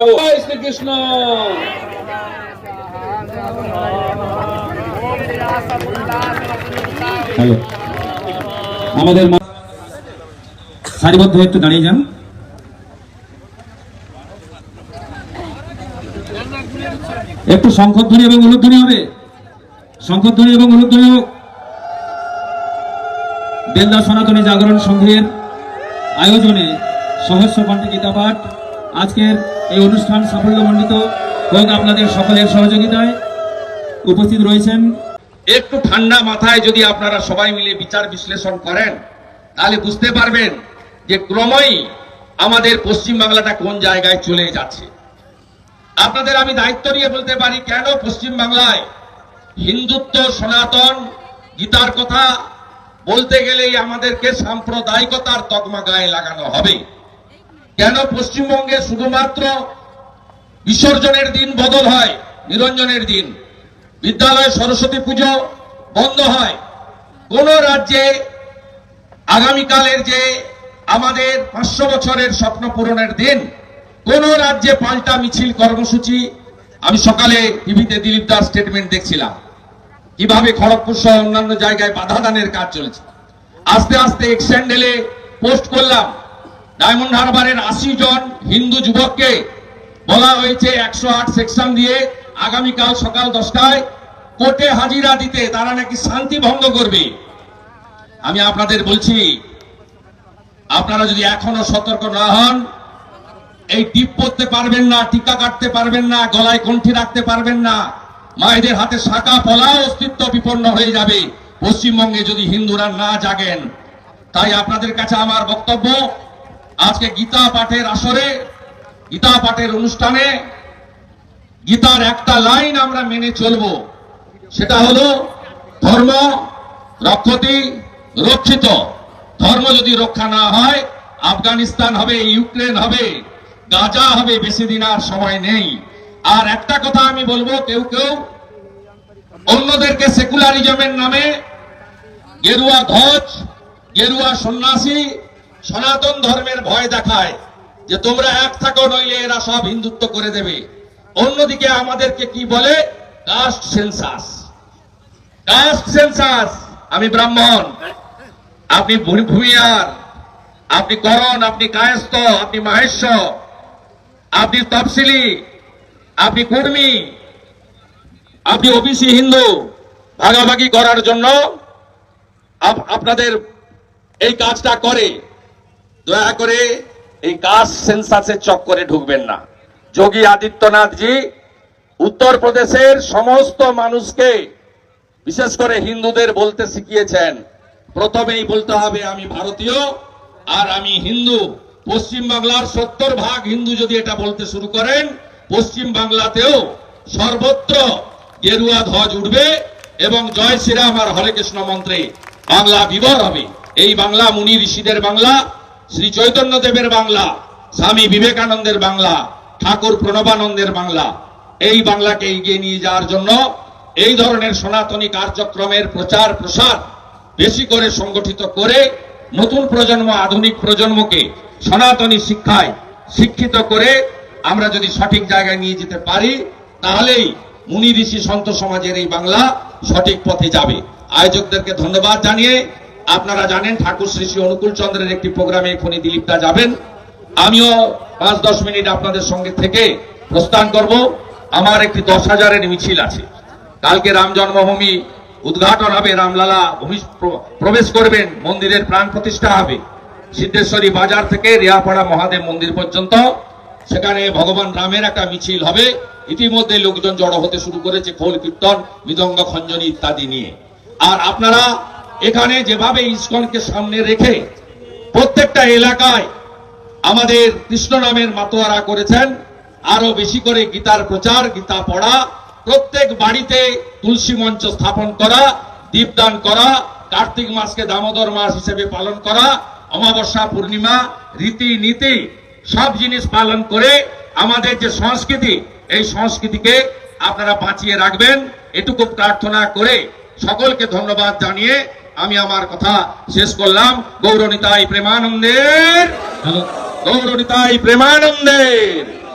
জয় শ্রীকৃষ্ণ আমাদের সারিবদ্ধ একটু দাঁড়িয়ে যান। একটু শঙ্খধ্বনি এবং উলুধ্বনি হবে। শঙ্খধ্বনি এবং উলুধ্বনি হোক বেলদা সনাতনী জাগরণ সংঘের আয়োজনে সহস্র পাঠ আজকের এই অনুষ্ঠান সাফল্যমণ্ডিত। হোক আপনাদের সকলের সহযোগিতায় উপস্থিত রয়েছেন। একটু ঠান্ডা মাথায় যদি আপনারা সবাই মিলে বিচার বিশ্লেষণ করেন, তাহলে বুঝতে পারবেন যে ক্রমই আমাদের পশ্চিম বাংলাটা কোন জায়গায় চলে যাচ্ছে। আপনাদের আমি দায়িত্ব নিয়ে বলতে পারি, কেন পশ্চিম বাংলায় হিন্দুত্ব, সনাতন, গীতার কথা বলতে গেলেই আমাদেরকে সাম্প্রদায়িকতার তকমা গায়ে লাগানো হবে? কেন পশ্চিমবঙ্গে শুধুমাত্র বিসর্জনের দিন বদল হয়, নিরঞ্জনের দিন? বিদ্যালয় সরস্বতী পুজো বন্ধ হয়। কোন রাজ্যে আগামীকালের যে আমাদের পাঁচশো বছরের স্বপ্ন পূরণের দিন, কোন রাজ্যে পাল্টা মিছিল কর্মসূচি? আমি সকালে টিভিতে দিলীপ দাস স্টেটমেন্ট দেখছিলাম। কীভাবে খড়গপুর সহ অন্যান্য জায়গায় বাধা দানের কাজ চলছে। আস্তে আস্তে এক্সেন্ডেলে পোস্ট করলাম। ডায়মন্ড হারবারের আশি জন হিন্দু যুবককে বলা হয়েছে একশো আট সেকশন দিয়ে আগামীকাল সকাল দশটায় কোর্টে হাজিরা দিতে তারা নাকি শান্তি ভঙ্গ করবে। আমি আপনাদের বলছি, আপনারা যদি এখনও সতর্ক না হন, এই টিপ পরতে পারবেন না, টিকা কাটতে পারবেন না, গলায় কণ্ঠি রাখতে পারবেন না, মায়েদের হাতে শাখা পলা অস্তিত্ব বিপন্ন হয়ে যাবে। পশ্চিমবঙ্গে যদি হিন্দুরা না জাগেন, তাই আপনাদের কাছে আমার বক্তব্য আজকে গীতা পাঠের আসরে, গীতা পাঠের অনুষ্ঠানে গীতার একটা লাইন আমরা মেনে চলব। সেটা হলো, ধর্ম রক্ষতি রক্ষিত। ধর্ম যদি রক্ষা না হয়, আফগানিস্তান হবে, ইউক্রেন হবে, গাজা হবে, বেশি দিন আর সময় নেই। আর একটা কথা আমি বলব, কেউ কেউ অন্যদেরকে সেকুলারিজমের নামে গেরুয়া ধ্বজ, গেরুয়া সন্ন্যাসী সনাতন ধর্মের ভয় দেখায় যে তোমরা এক থাকো, নইলে এরা সব হিন্দুত্ব করে দেবে। অন্যদিকে আমাদেরকে কি বলে? কাস্ট সেন্সাস কাস্ট সেন্সাস আমি ব্রাহ্মণ, আপনি ভূমিয়ার, আপনি করণ, আপনি কায়স্থ, আপনি মাহেশ্বর আপনি তফসিলি, আপনি কুর্মী, আপনি ওবিসি হিন্দু, ভাগাভাগি করার জন্য আপ- আপনাদের এই কাজটা করে। দয়া করে এই কাজ সেন্সাসের চক্করে ঢুকবেন না। যোগী আদিত্যনাথজি, উত্তরপ্রদেশের সমস্ত মানুষকে, বিশেষ করে হিন্দুদের বলতে শিখিয়েছেন, প্রথমেই বলতে হবে আমি ভারতীয়, আর আমি হিন্দু। পশ্চিম বাংলার সত্তর ভাগ হিন্দু যদি এটা বলতে শুরু করেন, পশ্চিম বাংলাতেও সর্বত্র গেরুয়া ধ্বজ উঠবে এবং জয় শ্রীরাম আর হরে কৃষ্ণ মন্ত্রে বাংলা বিবর হবে। এই বাংলা মুনি ঋষিদের বাংলা শ্রী চৈতন্য দেবের বাংলা, স্বামী বিবেকানন্দের বাংলা, ঠাকুর প্রণবানন্দের বাংলা, এই বাংলাকে এগিয়ে নিয়ে যাওয়ার জন্য এই ধরনের সনাতনী কার্যক্রমের প্রচার প্রসার বেশি করে সংগঠিত করে নতুন প্রজন্ম, আধুনিক প্রজন্মকে সনাতনী শিক্ষায় শিক্ষিত করে আমরা যদি সঠিক জায়গায় নিয়ে যেতে পারি, তাহলেই মুনি ঋষি সন্ত সমাজের এই বাংলা সঠিক পথে যাবে। আয়োজকদেরকে ধন্যবাদ জানিয়ে আপনারা জানেন ঠাকুর শ্রী শ্রী অনুকূল চন্দ্রের একটি প্রোগ্রামে এখনই দিলীপদা যাবেন। আমিও পাঁচ দশ মিনিট আপনাদের সঙ্গে থেকে প্রস্থান করব। আমার একটি দশ হাজারের মিছিল আছে। কালকে রাম জন্মভূমি উদ্ঘাটন হবে, রামলালা ভূমি প্রবেশ করবেন, মন্দিরের প্রাণ প্রতিষ্ঠা হবে। সিদ্ধেশ্বরী বাজার থেকে রিয়াপাড়া মহাদেব মন্দির পর্যন্ত। সেখানে ভগবান রামের একটা মিছিল হবে। ইতিমধ্যে লোকজন জড়ো হতে শুরু করেছে, খোল কীর্তন, মৃদঙ্গ খঞ্জনী ইত্যাদি নিয়ে। আর আপনারা এখানে যেভাবে ইস্কনকে সামনে রেখে প্রত্যেকটা এলাকায় আমাদের কৃষ্ণ নামের মাতোয়ারা করেছেন আরও বেশি করে গীতার প্রচার, গীতা পড়া, প্রত্যেক বাড়িতে তুলসী মঞ্চ স্থাপন করা, দীপদান করা, কার্তিক মাসকে দামোদর মাস হিসেবে পালন করা, অমাবস্যা পূর্ণিমা রীতি নীতি সব জিনিস পালন করে আমাদের যে সংস্কৃতি, এই সংস্কৃতিকে আপনারা বাঁচিয়ে রাখবেন। এটুকু প্রার্থনা করে সকলকে ধন্যবাদ জানিয়ে আমি আমার কথা শেষ করলাম। গৌরনিতাই প্রেমানন্দের। গৌরনিতাই প্রেমানন্দের।